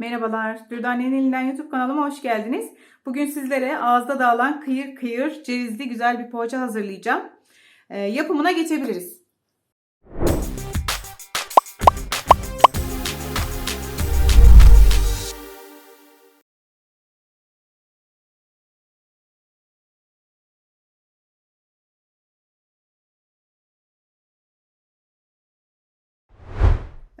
Merhabalar, Dürdane'nin elinden YouTube kanalıma hoş geldiniz. Bugün sizlere ağızda dağılan kıyır kıyır cevizli güzel bir poğaça hazırlayacağım. Ee, yapımına geçebiliriz.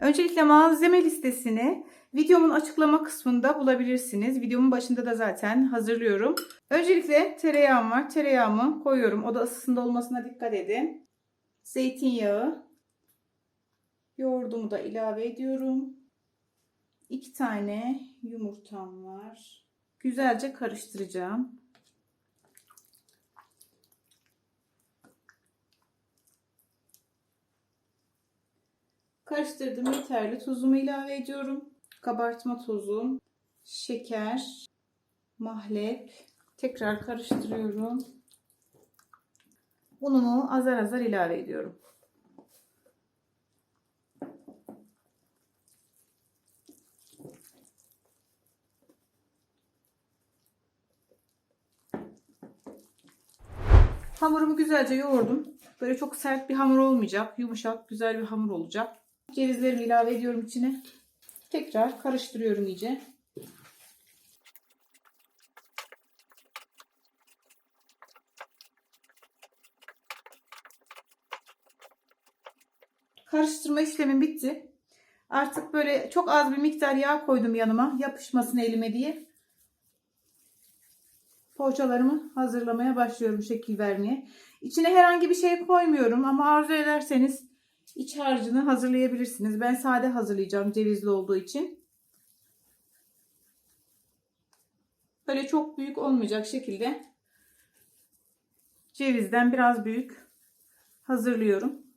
Öncelikle malzeme listesini videomun açıklama kısmında bulabilirsiniz. Videomun başında da zaten hazırlıyorum. Öncelikle tereyağım var. Tereyağımı koyuyorum. Oda ısısında olmasına dikkat edin. Zeytinyağı. Yoğurdumu da ilave ediyorum. İki tane yumurtam var. Güzelce karıştıracağım. Karıştırdım yeterli. Tuzumu ilave ediyorum. Kabartma tozu, şeker, mahlep. Tekrar karıştırıyorum. Unumu azar azar ilave ediyorum. Hamurumu güzelce yoğurdum. Böyle çok sert bir hamur olmayacak. Yumuşak, güzel bir hamur olacak. Cevizlerimi ilave ediyorum içine. Tekrar karıştırıyorum iyice. Karıştırma işlemim bitti. Artık böyle çok az bir miktar yağ koydum yanıma. Yapışmasın elime diye. Poğaçalarımı hazırlamaya başlıyorum şekil vermeye. İçine herhangi bir şey koymuyorum ama arzu ederseniz iç harcını hazırlayabilirsiniz. Ben sade hazırlayacağım cevizli olduğu için. Böyle çok büyük olmayacak şekilde cevizden biraz büyük hazırlıyorum.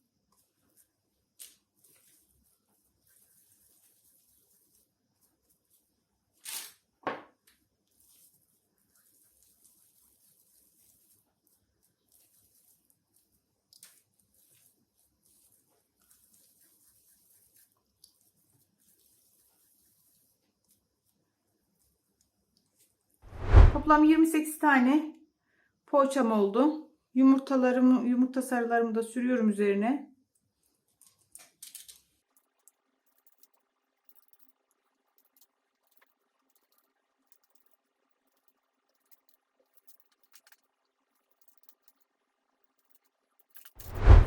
Toplam 28 tane poğaçam oldu. Yumurtalarımı, yumurta sarılarımı da sürüyorum üzerine.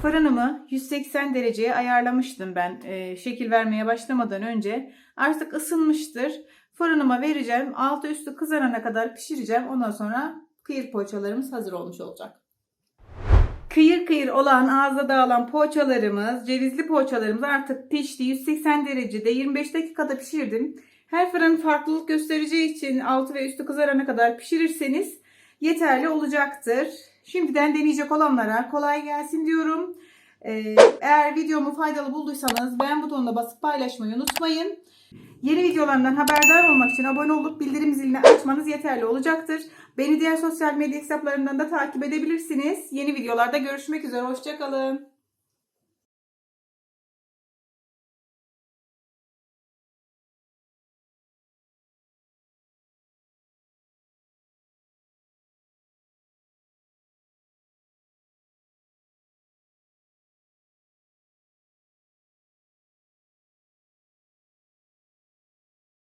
Fırınımı 180 dereceye ayarlamıştım ben e, şekil vermeye başlamadan önce. Artık ısınmıştır. Fırınıma vereceğim. Altı üstü kızarana kadar pişireceğim. Ondan sonra kıyır poğaçalarımız hazır olmuş olacak. Kıyır kıyır olan ağza dağılan poğaçalarımız, cevizli poğaçalarımız artık pişti. 180 derecede 25 dakikada pişirdim. Her fırın farklılık göstereceği için altı ve üstü kızarana kadar pişirirseniz yeterli olacaktır. Şimdiden deneyecek olanlara kolay gelsin diyorum. Ee, eğer videomu faydalı bulduysanız beğen butonuna basıp paylaşmayı unutmayın. Yeni videolarımdan haberdar olmak için abone olup bildirim zilini açmanız yeterli olacaktır. Beni diğer sosyal medya hesaplarımdan da takip edebilirsiniz. Yeni videolarda görüşmek üzere. Hoşçakalın.